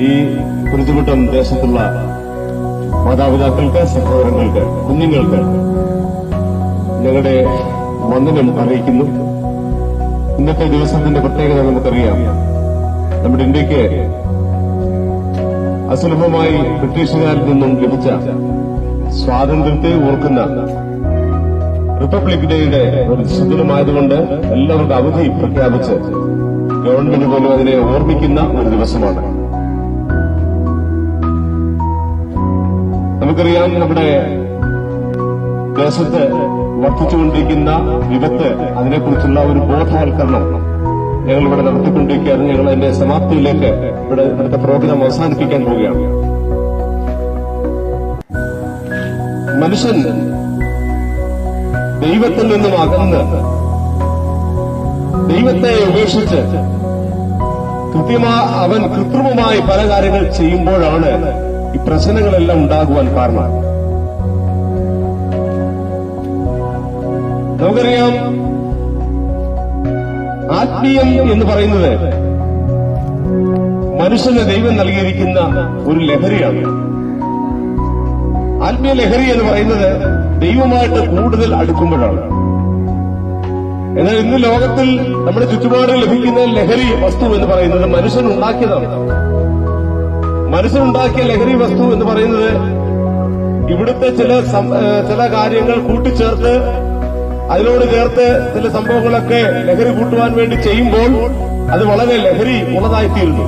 ഈ കുരുത്തുകുട്ടം ദേശത്തുള്ള മാതാപിതാക്കൾക്ക് സഹോദരങ്ങൾക്ക് കുഞ്ഞുങ്ങൾക്ക് ഞങ്ങളുടെ വന്ദനം അറിയിക്കുന്നു. ഇന്നത്തെ ദിവസത്തിന്റെ പ്രത്യേകത നമുക്കറിയാം. നമ്മുടെ ഇന്ത്യയ്ക്ക് അസുലഭമായി ബ്രിട്ടീഷുകാരിൽ നിന്നും ലഭിച്ച സ്വാതന്ത്ര്യത്തെ ഓർക്കുന്ന റിപ്പബ്ലിക് ഡേയുടെ ഒരു സുദിനമായതുകൊണ്ട് എല്ലാവരുടെ അവധി പ്രഖ്യാപിച്ച് ഗവൺമെന്റ് പോലും അതിനെ ഓർമ്മിക്കുന്ന ഒരു ദിവസമാണ്. നമുക്കറിയാം നമ്മുടെ ദേശത്ത് വർദ്ധിച്ചുകൊണ്ടിരിക്കുന്ന വിപത്ത് അതിനെക്കുറിച്ചുള്ള ഒരു ബോധവൽക്കരണം ഞങ്ങൾ ഇവിടെ നടത്തിക്കൊണ്ടിരിക്കുകയാണ് ഞങ്ങൾ അതിന്റെ സമാപ്തിയിലേക്ക് ഇവിടെ ഇവിടുത്തെ പ്രോഗ്രാം അവസാനിപ്പിക്കാൻ പോവുകയാണ്. മനുഷ്യൻ ദൈവത്തിൽ നിന്നും അകന്ന് ദൈവത്തെ ഉപേക്ഷിച്ച് കൃത്യമാ അവൻ കൃത്രിമമായി പല കാര്യങ്ങൾ ചെയ്യുമ്പോഴാണ് ഈ പ്രശ്നങ്ങളെല്ലാം ഉണ്ടാകുവാൻ കാരണം. നമുക്കറിയാം ആത്മീയം എന്ന് പറയുന്നത് മനുഷ്യന് ദൈവം നൽകിയിരിക്കുന്ന ഒരു ലഹരിയാണ്. ആത്മീയ ലഹരി എന്ന് പറയുന്നത് ദൈവമായിട്ട് കൂടുതൽ അടുക്കുമ്പോഴാണ്. എന്നാൽ ഇന്ന് ലോകത്തിൽ നമ്മുടെ ചുറ്റുപാടുകൾ ലഭിക്കുന്ന ലഹരി വസ്തു എന്ന് പറയുന്നത് മനുഷ്യൻ ഉണ്ടാക്കിയതാണ് മനുഷ്യനുണ്ടാക്കിയ ലഹരി വസ്തു എന്ന് പറയുന്നത് ഇവിടുത്തെ ചില ചില കാര്യങ്ങൾ കൂട്ടിച്ചേർത്ത് അതിനോട് ചേർത്ത് ചില സംഭവങ്ങളൊക്കെ ലഹരി കൂട്ടുവാൻ വേണ്ടി ചെയ്യുമ്പോൾ അത് വളരെ ലഹരി ഉള്ളതായിത്തീരുന്നു.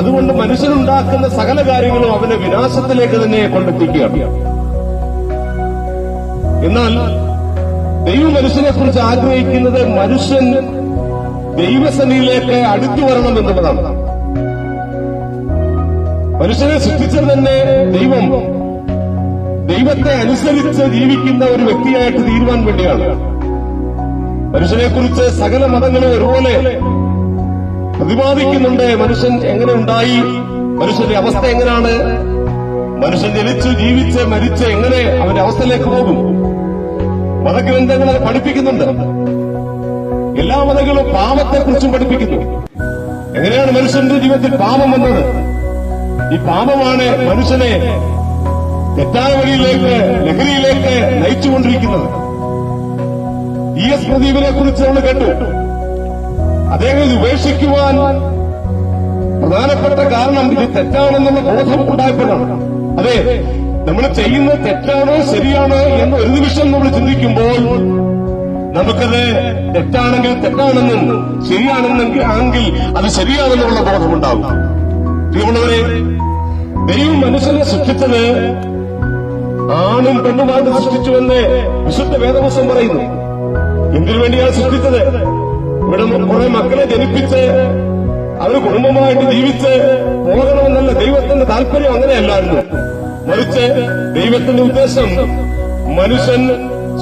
അതുകൊണ്ട് മനുഷ്യനുണ്ടാക്കുന്ന സകല കാര്യങ്ങളും അവനെ വിനാശത്തിലേക്ക് തന്നെ കൊണ്ടെത്തിക്കുകയാണ്. എന്നാൽ ദൈവ മനുഷ്യനെ കുറിച്ച് ആഗ്രഹിക്കുന്നത് മനുഷ്യൻ ദൈവസനിയിലേക്ക് അടുത്തു വരണം എന്നുള്ളതാണ്. മനുഷ്യനെ സൃഷ്ടിച്ചത് തന്നെ ദൈവം. ദൈവത്തെ അനുസരിച്ച് ജീവിക്കുന്ന ഒരു വ്യക്തിയായിട്ട് തീരുവാൻ വേണ്ടിയാണ്. മനുഷ്യനെ കുറിച്ച് സകല മതങ്ങളും ഒരുപോലെ പ്രതിപാദിക്കുന്നുണ്ട്. മനുഷ്യൻ എങ്ങനെ ഉണ്ടായി? മനുഷ്യന്റെ അവസ്ഥ എങ്ങനെയാണ് മനുഷ്യൻ ജനിച്ചു ജീവിച്ച് മരിച്ച് എങ്ങനെ അവന്റെ അവസ്ഥയിലേക്ക് പോകും? മതഗ്രന്ഥങ്ങൾ പഠിപ്പിക്കുന്നുണ്ട്. എല്ലാ മതങ്ങളും പാപത്തെക്കുറിച്ചും പഠിപ്പിക്കുന്നു. എങ്ങനെയാണ് മനുഷ്യന്റെ ജീവിതത്തിൽ പാപം വന്നത്? ഈ പാപമാണ് മനുഷ്യനെ തെറ്റായ വഴിയിലേക്ക് ലഹരിയിലേക്ക് നയിച്ചുകൊണ്ടിരിക്കുന്നത്. ഇ എസ് പ്രദീപിനെ കുറിച്ച് നമ്മൾ കേട്ടു. അദ്ദേഹം ഉപേക്ഷിക്കുവാൻ പ്രധാനപ്പെട്ട കാരണം ഇത് തെറ്റാണെന്നുള്ള ബോധം ഉണ്ടായപ്പോഴാണ്. അതെ നമ്മൾ ചെയ്യുന്നത് തെറ്റാണോ ശരിയാണോ എന്ന് ഒരു നിമിഷം നമ്മൾ ചിന്തിക്കുമ്പോൾ നമുക്കത് തെറ്റാണെങ്കിൽ തെറ്റാണെന്നും ശരിയാണെന്നെങ്കിൽ ആണെങ്കിൽ അത് ശരിയാണെന്നുള്ള ബോധമുണ്ടാകും പ്രിയമുള്ളവരെ ദൈവം മനുഷ്യനെ സൃഷ്ടിച്ചത് ആണും പെണ്ണുമാണ് സൃഷ്ടിച്ചുവെന്ന് വിശുദ്ധ വേദവസം പറയുന്നു. എന്തിനു വേണ്ടിയാണ് സൃഷ്ടിച്ചത്? ഇവിടെ കുറെ മക്കളെ ജനിപ്പിച്ച് അവർ കുടുംബമായിട്ട് ജീവിച്ച് പോകണമെന്നല്ല ദൈവത്തിന്റെ താല്പര്യം അങ്ങനെയല്ലായിരുന്നു. മറിച്ച് ദൈവത്തിന്റെ ഉദ്ദേശം മനുഷ്യൻ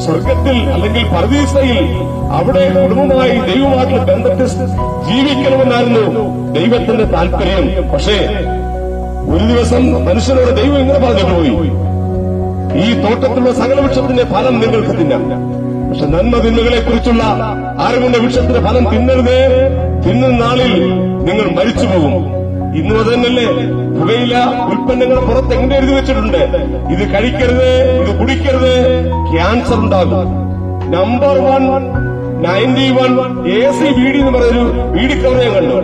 സ്വർഗത്തിൽ അല്ലെങ്കിൽ പരദീസയിൽ അവിടെ കുടുംബമായി ദൈവമായിട്ടുള്ള ബന്ധത്തിൽ ജീവിക്കണമെന്നായിരുന്നു ദൈവത്തിന്റെ താല്പര്യം പക്ഷേ ഒരു ദിവസം മനുഷ്യനോട് ദൈവം ഇങ്ങനെ പറഞ്ഞു പോയി. ഈ തോട്ടത്തിലുള്ള സകല വൃക്ഷത്തിന്റെ ഫലം നിങ്ങൾക്ക് തിന്നാം പക്ഷെ നന്മ തിന്മകളെ കുറിച്ചുള്ള ആരുമുണ്ട് വൃക്ഷത്തിന്റെ ഫലം തിന്നരുതേ. തിന്നുന്ന നാളിൽ നിങ്ങൾ മരിച്ചു പോകും ഇന്ന് തന്നെയല്ലേ പുകയില ഉൽപ്പന്നങ്ങൾ പുറത്ത് എങ്ങനെ എഴുതി വെച്ചിട്ടുണ്ട്. ഇത് കഴിക്കരുത് ഇത് കുടിക്കരുത്. ക്യാൻസർ ഉണ്ടാകും. Number one ninety one A C beedi എന്ന് പറഞ്ഞൊരു ബീഡി കവർ ഞാൻ കണ്ടു.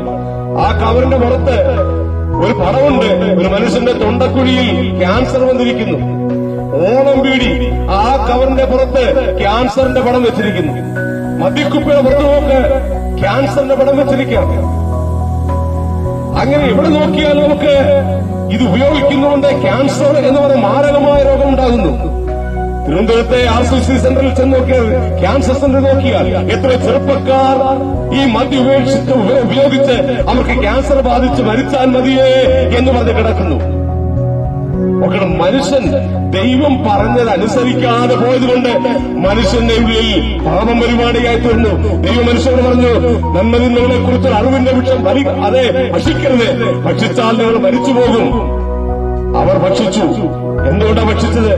ആ കവറിന്റെ പുറത്ത് ഒരു പടമുണ്ട്. ഒരു മനുഷ്യന്റെ തൊണ്ടക്കുഴിയിൽ ക്യാൻസർ വന്നിരിക്കുന്നു. ഓണം ബീഡി ആ കവറിന്റെ പുറത്ത് ക്യാൻസറിന്റെ പടം വെച്ചിരിക്കുന്നു. മദ്യക്കുപ്പിയുടെ പുറത്ത് നോക്ക് ക്യാൻസറിന്റെ പടം വെച്ചിരിക്കാം. അങ്ങനെ എവിടെ നോക്കിയാൽ നമുക്ക് ഇത് ഉപയോഗിക്കുന്നതുകൊണ്ട് ക്യാൻസർ എന്ന് പറയുന്ന മാരകമായ രോഗം ഉണ്ടാകുന്നു. തിരുവനന്തപുരത്തെ ആർ സി സി സെന്ററിൽ ചെന്ന് നോക്കിയാൽ ക്യാൻസർ സെന്റർ നോക്കിയാൽ എത്ര ചെറുപ്പക്കാർ ഈ മദ്യ ഉപേക്ഷിച്ച് ഉപയോഗിച്ച് അവർക്ക് ക്യാൻസർ ബാധിച്ച് മരിച്ചാൽ മതിയേ എന്ന് പറഞ്ഞ് കിടക്കുന്നു. മനുഷ്യൻ ദൈവം പറഞ്ഞത് അനുസരിക്കാതെ പോയതുകൊണ്ട് മനുഷ്യന്റെ ഉള്ളിൽ പാപം പരിപാടിയായി തീർന്നു. ദൈവ മനുഷ്യനോട് പറഞ്ഞു നന്മതിന്മകളെ കുറിച്ച് അറിവിന്റെ വിഷം വലി അതെ ഭക്ഷിക്കരുത്. ഭക്ഷിച്ചാൽ നിങ്ങൾ മരിച്ചു പോകും അവർ ഭക്ഷിച്ചു. എന്തുകൊണ്ടാണ് ഭക്ഷിച്ചത്?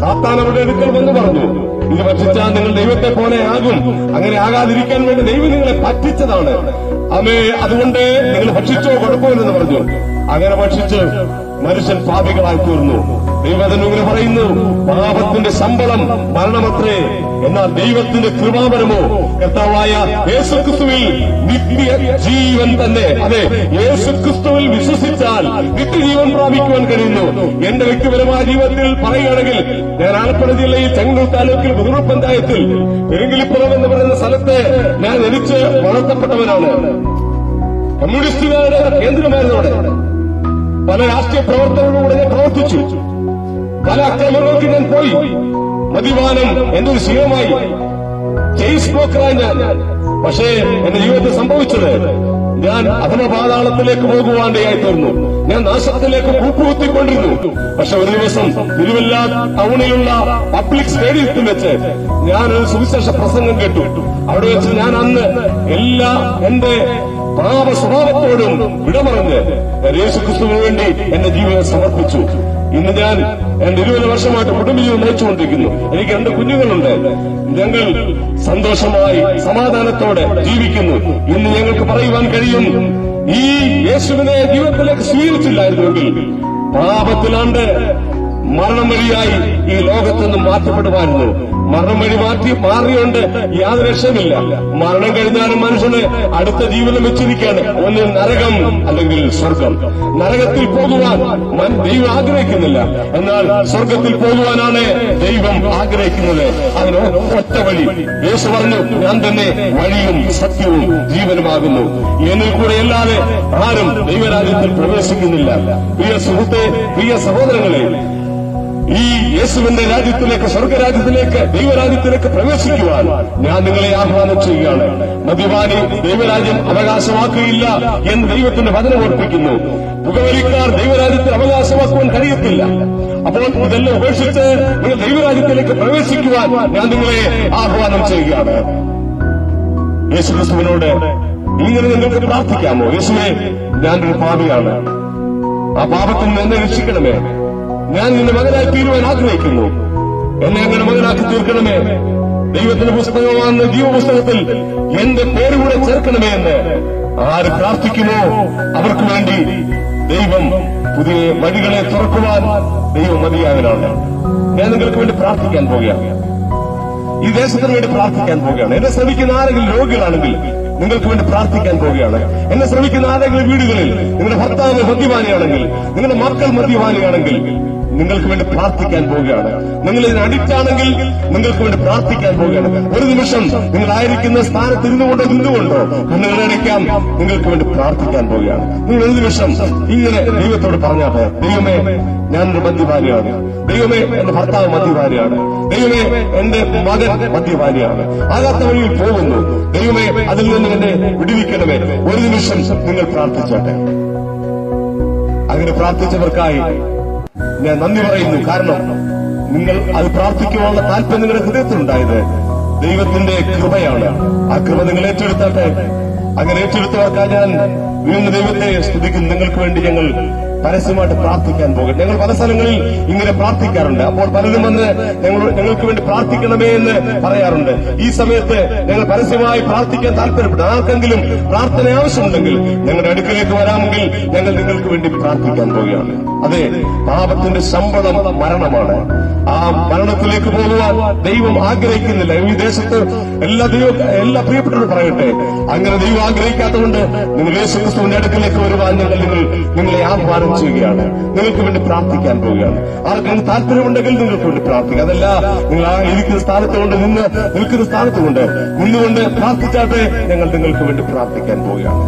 സാത്താൻ അവരുടെ അടുക്കൽ വന്ന് പറഞ്ഞു ഇത് ഭക്ഷിച്ചാൽ നിങ്ങൾ ദൈവത്തെ പോലെ ആകും. അങ്ങനെ ആകാതിരിക്കാൻ വേണ്ടി ദൈവം നിങ്ങളെ പറ്റിച്ചതാണ്. അമേ അതുകൊണ്ട് നിങ്ങൾ ഭക്ഷിച്ചോ എന്ന് പറഞ്ഞു. അങ്ങനെ ഭക്ഷിച്ച് മനുഷ്യൻ പാപികളായി തീർന്നു. ദൈവത്തിന് ഇങ്ങനെ പറയുന്നു പാപത്തിന്റെ ശമ്പളം മരണമത്രേ. എന്നാൽ ദൈവത്തിന്റെ കൃപാപരമോ കർത്താവായ യേശുക്രിസ്തുവിൽ നിത്യ ജീവൻ തന്നെ. അതെ യേശുക്രിസ്തുവിൽ വിശ്വസിച്ചാൽ നിത്യജീവൻ പ്രാപിക്കുവാൻ കഴിയുന്നു. എന്റെ വ്യക്തിപരമായ ജീവിതത്തിൽ പറയുകയാണെങ്കിൽ ഞാൻ ആലപ്പുഴ ജില്ലയിൽ ചെങ്ങന്നൂർ താലൂക്കിൽ മുതിർ പഞ്ചായത്തിൽ പെരുങ്കിലിപ്പുറം എന്ന് പറയുന്ന സ്ഥലത്തെ ഞാൻ ജനിച്ച് വളർത്തപ്പെട്ടവനാണ്. കമ്മ്യൂണിസ്റ്റുകാരുടെ കേന്ദ്രമായിരുന്നു അവിടെ. പല രാഷ്ട്രീയ പ്രവർത്തനങ്ങളിലൂടെ ഞാൻ പ്രവർത്തിച്ചു. പല അക്രമങ്ങൾക്ക് ഞാൻ പോയി. മദ്യപാനം എന്റെ ഒരു ശീലമായി ബ്രോക്കറായി ഞാൻ. പക്ഷേ എന്റെ ജീവിതത്തിൽ സംഭവിച്ചത് ഞാൻ അധമപാതാളത്തിലേക്ക് പോകുവാണ്ടയായി തീർന്നു. ഞാൻ നാശത്തിലേക്ക് കൂപ്പുകുത്തിക്കൊണ്ടിരുന്നു പക്ഷെ ഒരു ദിവസം തിരുവല്ല ടൗണിലുള്ള പബ്ലിക് സ്റ്റേഡിയത്തിൽ വെച്ച് ഞാൻ ഒരു സുവിശേഷ പ്രസംഗം കേട്ടു. അവിടെ വെച്ച് ഞാൻ അന്ന് എല്ലാ എന്റെ പാപ സ്വഭാവത്തോടും വിടമറഞ്ഞ് യേശുക്രിസ്തുവിന് വേണ്ടി എന്റെ ജീവിതം സമർപ്പിച്ചു. ഇന്ന് ഞാൻ എന്റെ ഇരുപത് വർഷമായിട്ട് കുടുംബജീവിതം നയിച്ചുകൊണ്ടിരിക്കുന്നു എനിക്ക് രണ്ട് കുഞ്ഞുങ്ങളുണ്ട്. ഞങ്ങൾ സന്തോഷമായി സമാധാനത്തോടെ ജീവിക്കുന്നു. ഇന്ന് ഞങ്ങൾക്ക് പറയുവാൻ കഴിയും ഈ യേശുവിനെ ജീവിതത്തിലേക്ക് സ്വീകരിച്ചില്ലായിരുന്നുവെങ്കിൽ പാപത്തിലാണ്ട് മരണം വഴിയായി ഈ ലോകത്തുനിന്ന് മാറ്റപ്പെടുമായിരുന്നു. മരണം വഴി മാറ്റി മാറിയോണ്ട് യാതൊരു രക്ഷമില്ല മരണം കഴിഞ്ഞാലും മനുഷ്യന് അടുത്ത ജീവിതം വെച്ചിരിക്കുകയാണ് ഒന്ന് നരകം അല്ലെങ്കിൽ സ്വർഗം. നരകത്തിൽ പോകുവാൻ ദൈവം ആഗ്രഹിക്കുന്നില്ല. എന്നാൽ സ്വർഗത്തിൽ പോകുവാനാണ് ദൈവം ആഗ്രഹിക്കുന്നത്. അതിന് ഒറ്റ വഴി. യേശു പറഞ്ഞു ഞാൻ തന്നെ വഴിയും സത്യവും ജീവനുമാകുന്നു. എന്നിൽ കൂടെ അല്ലാതെ ആരും ദൈവരാജ്യത്തിൽ പ്രവേശിക്കുന്നില്ല. പ്രിയ സുഹൃത്തെ പ്രിയ സഹോദരങ്ങളെ ഈ യേശുവിന്റെ രാജ്യത്തിലേക്ക് സ്വർഗരാജ്യത്തിലേക്ക് ദൈവരാജ്യത്തിലേക്ക് പ്രവേശിക്കുവാൻ ഞാൻ നിങ്ങളെ ആഹ്വാനം ചെയ്യുകയാണ്. മദ്യപാനി ദൈവരാജ്യം അവകാശമാക്കുകയില്ല എന്ന് ദൈവത്തിന്റെ വചനം ഓർപ്പിക്കുന്നു. പുകവലിക്കാർ ദൈവരാജ്യത്തിൽ അവകാശമാക്കുവാൻ കഴിയത്തില്ല. അപ്പോൾ ഇതെല്ലാം ഉപേക്ഷിച്ച് നിങ്ങൾ ദൈവരാജ്യത്തിലേക്ക് പ്രവേശിക്കുവാൻ ഞാൻ നിങ്ങളെ ആഹ്വാനം ചെയ്യുകയാണ്. യേശുക്രിസ്തുവിനോട് ഇങ്ങനെ നിങ്ങൾക്ക് പ്രാർത്ഥിക്കാമോ? യേശുവെ ഞാനൊരു പാപിയാണ്. ആ പാപത്തിൽ നിന്ന് എന്നെ രക്ഷിക്കണമേ. ഞാൻ നിന്റെ മകനായി തീരുവാൻ ആഗ്രഹിക്കുന്നു. എന്നെ അങ്ങനെ മകനാക്കി തീർക്കണമേ. ദൈവത്തിന്റെ പുസ്തകമാണെന്ന് ജീവപുസ്തകത്തിൽ എന്റെ പേര് കൂടെ ചേർക്കണമേ എന്ന് ആര് പ്രാർത്ഥിക്കുമോ അവർക്ക് വേണ്ടി ദൈവം പുതിയ വഴികളെ തുറക്കുവാൻ ദൈവം മതിയാകലാണ് ഞാൻ നിങ്ങൾക്ക് വേണ്ടി പ്രാർത്ഥിക്കാൻ പോവുകയാണ്. ഈ ദേശത്തിന് വേണ്ടി പ്രാർത്ഥിക്കാൻ പോവുകയാണ്. എന്നെ ശ്രമിക്കുന്ന ആരെങ്കിലും രോഗികളാണെങ്കിൽ നിങ്ങൾക്ക് വേണ്ടി പ്രാർത്ഥിക്കാൻ പോവുകയാണ്. എന്നെ ശ്രമിക്കുന്ന ആരെങ്കിലും വീടുകളിൽ നിങ്ങളുടെ ഭർത്താവ് മദ്യപാനിയാണെങ്കിൽ നിങ്ങളുടെ മക്കൾ മദ്യപാനിയാണെങ്കിൽ നിങ്ങൾക്ക് വേണ്ടി പ്രാർത്ഥിക്കാൻ പോവുകയാണ്. നിങ്ങൾ ഇതിന് അഡിക്റ്റ് ആണെങ്കിൽ നിങ്ങൾക്ക് വേണ്ടി പ്രാർത്ഥിക്കാൻ പോവുകയാണ്. ഒരു നിമിഷം നിങ്ങൾ ആയിരിക്കുന്ന സ്ഥാനത്ത് ഇരുന്നുകൊണ്ടോ നിന്നുകൊണ്ടോ കണ്ണുകൾ അടയ്ക്കാം നിങ്ങൾക്ക് വേണ്ടി പ്രാർത്ഥിക്കാൻ പോവുകയാണ്. നിങ്ങൾ ഒരു നിമിഷം ഇങ്ങനെ ദൈവത്തോട് പറഞ്ഞാൽ ദൈവമേ ഞാൻ ഒരു മദ്യപാനിയാണ്. ദൈവമേ എന്റെ ഭർത്താവ് മദ്യപാനിയാണ്. ദൈവമേ എന്റെ മകൻ മദ്യപാനിയാണ്. ആകാത്ത വഴിയിൽ പോകുന്നു. ദൈവമേ അതിൽ നിന്ന് എന്നെ വിടുവിക്കണമേ. ഒരു നിമിഷം നിങ്ങൾ പ്രാർത്ഥിച്ചോട്ടെ. അങ്ങനെ പ്രാർത്ഥിച്ചവർക്കായി ഞാൻ നന്ദി പറയുന്നു. കാരണം നിങ്ങൾ അത് പ്രാർത്ഥിക്കുവാനുള്ള താല്പര്യം നിങ്ങളുടെ ഹൃദയത്തിലുണ്ടായത് ദൈവത്തിന്റെ കൃപയാണ്. ആ കൃപ നിങ്ങൾ ഏറ്റെടുത്താട്ടെ. അങ്ങനെ ഏറ്റെടുത്തവർക്കായി ഞാൻ വീണ്ടും ദൈവത്തെ സ്തുതിക്കുന്നു. നിങ്ങൾക്ക് വേണ്ടി ഞങ്ങൾ പരസ്യമായിട്ട് പ്രാർത്ഥിക്കാൻ പോകും. ഞങ്ങൾ പല സ്ഥലങ്ങളിൽ ഇങ്ങനെ പ്രാർത്ഥിക്കാറുണ്ട്. അപ്പോൾ പലരും വന്ന് ഞങ്ങൾ ഞങ്ങൾക്ക് വേണ്ടി പ്രാർത്ഥിക്കണമേ എന്ന് പറയാറുണ്ട്. ഈ സമയത്ത് ഞങ്ങൾ പരസ്യമായി പ്രാർത്ഥിക്കാൻ താല്പര്യപ്പെട്ടു. ആർക്കെങ്കിലും പ്രാർത്ഥന ആവശ്യമുണ്ടെങ്കിൽ ഞങ്ങളുടെ അടുക്കലേക്ക് വരാമെങ്കിൽ ഞങ്ങൾ നിങ്ങൾക്ക് വേണ്ടി പ്രാർത്ഥിക്കാൻ പോവുകയാണ്. അതെ പാപത്തിന്റെ ശമ്പളം മരണമാണ്. ആ മരണത്തിലേക്ക് പോകുവാൻ ദൈവം ആഗ്രഹിക്കുന്നില്ല. ഈ ദേശത്ത് എല്ലാ ദൈവ എല്ലാ പ്രിയപ്പെട്ടവരും പറയട്ടെ. അങ്ങനെ ദൈവം ആഗ്രഹിക്കാത്തതുകൊണ്ട് നിങ്ങൾ യേശുക്രിസ്തുവിന്റെ അടുക്കലേക്ക് വരുവാൻ നിങ്ങൾ നിങ്ങളെ ആഹ്വാനം ചെയ്യുകയാണ് നിങ്ങൾക്ക് വേണ്ടി പ്രാർത്ഥിക്കാൻ പോവുകയാണ്. ആർക്കും താല്പര്യമുണ്ടെങ്കിൽ നിങ്ങൾക്ക് വേണ്ടി പ്രാർത്ഥിക്കുക അതല്ല നിങ്ങൾ ആ ഇരിക്കുന്ന സ്ഥാനത്ത് കൊണ്ട് നിന്ന് നിൽക്കുന്ന സ്ഥാനത്ത് കൊണ്ട് നിന്നുകൊണ്ട് പ്രാർത്ഥിച്ചാട്ടെ ഞങ്ങൾ നിങ്ങൾക്ക് വേണ്ടി പ്രാർത്ഥിക്കാൻ പോവുകയാണ്.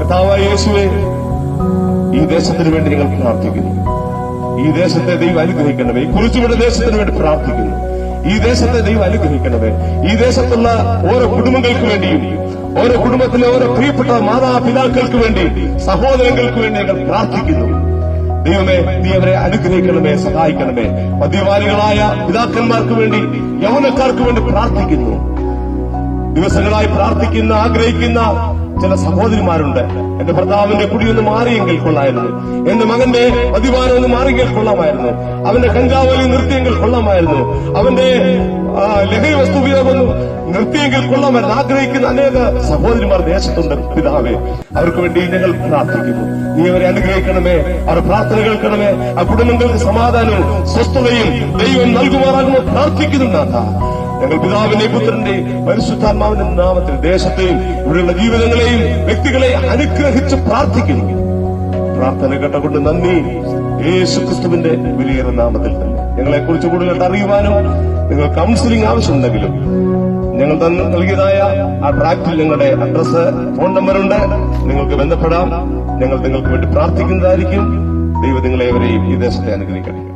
കർത്താവായ യേശുവെ ഈ ദേശത്തിന് വേണ്ടി ഞങ്ങൾ പ്രാർത്ഥിക്കുന്നു. ഈ ദേശത്തെ ദൈവം അനുഗ്രഹിക്കണമേ. ഈ കുറിച്ചുവിടെ ദേശത്തിന് വേണ്ടി പ്രാർത്ഥിക്കുന്നു. ഈ ദേശത്തെ ദൈവം അനുഗ്രഹിക്കണമേ. ഈ ദേശത്തുള്ള ഓരോ കുടുംബങ്ങൾക്ക് വേണ്ടിയും ഓരോ കുടുംബത്തിലെ ഓരോ പ്രിയപ്പെട്ട മാതാപിതാക്കൾക്ക് വേണ്ടി സഹോദരങ്ങൾക്ക് വേണ്ടി ഞങ്ങൾ പ്രാർത്ഥിക്കുന്നു. ദൈവമേ നീ അവരെ അനുഗ്രഹിക്കണമേ സഹായിക്കണമേ. മദ്യപാനികളായ പിതാക്കന്മാർക്ക് വേണ്ടി യൗവനക്കാർക്ക് വേണ്ടി പ്രാർത്ഥിക്കുന്നു. ദിവസങ്ങളായി പ്രാർത്ഥിക്കുന്ന ആഗ്രഹിക്കുന്ന ചില സഹോദരിമാരുണ്ട്. എന്റെ ഭർത്താവിന്റെ കുടിയൊന്ന് മാറിയെങ്കിൽ കൊള്ളായിരുന്നു എന്റെ മകന്റെ മദ്യപാനം ഒന്ന് മാറിയെങ്കിൽ കൊള്ളാമായിരുന്നു. അവന്റെ കഞ്ചാവലി നിർത്തിയെങ്കിൽ കൊള്ളാമായിരുന്നു. അവന്റെ ലഹരി വസ്തു ഉപയോഗം നിർത്തിയെങ്കിൽ കൊള്ളാമെന്ന് ആഗ്രഹിക്കുന്ന അനേക സഹോദരിമാർ ദേശത്തുണ്ട് പിതാവേ. അവർക്ക് വേണ്ടി ഞങ്ങൾ പ്രാർത്ഥിക്കുന്നു. നീ അവരെ അനുഗ്രഹിക്കണമേ അവർ പ്രാർത്ഥന കേൾക്കണമേ. ആ കുടുംബങ്ങൾക്ക് സമാധാനവും സ്വസ്ഥതയും ദൈവം നൽകുമാറാകുമോ പ്രാർത്ഥിക്കുന്നുണ്ടാ ഞങ്ങൾ പിതാവിന്റെ പുത്രന്റെ പരിശുദ്ധാത്മാവിന്റെ നാമത്തിൽ ദേശത്തെയും ഇവിടെയുള്ള ജീവിതങ്ങളെയും വ്യക്തികളെയും അനുഗ്രഹിച്ച് പ്രാർത്ഥിക്കുന്നു. പ്രാർത്ഥന കേട്ടകൊണ്ട് നന്ദി. യേശു ക്രിസ്തുവിന്റെ വലിയ നാമത്തിൽ തന്നെ. ഞങ്ങളെ കുറിച്ച് കൂടുതലായിട്ട് അറിയുവാനും നിങ്ങൾ കൗൺസിലിംഗ് ആവശ്യമുണ്ടെങ്കിലും ഞങ്ങൾ നൽകിയതായ ആ ട്രാക്റ്റിൽ ഞങ്ങളുടെ അഡ്രസ് ഫോൺ നമ്പറുണ്ട് നിങ്ങൾക്ക് ബന്ധപ്പെടാം. ഞങ്ങൾ നിങ്ങൾക്ക് വേണ്ടി പ്രാർത്ഥിക്കുന്നതായിരിക്കും. ദൈവം നിങ്ങളെ ഈ ദേശത്തെ അനുഗ്രഹിക്കട്ടെ.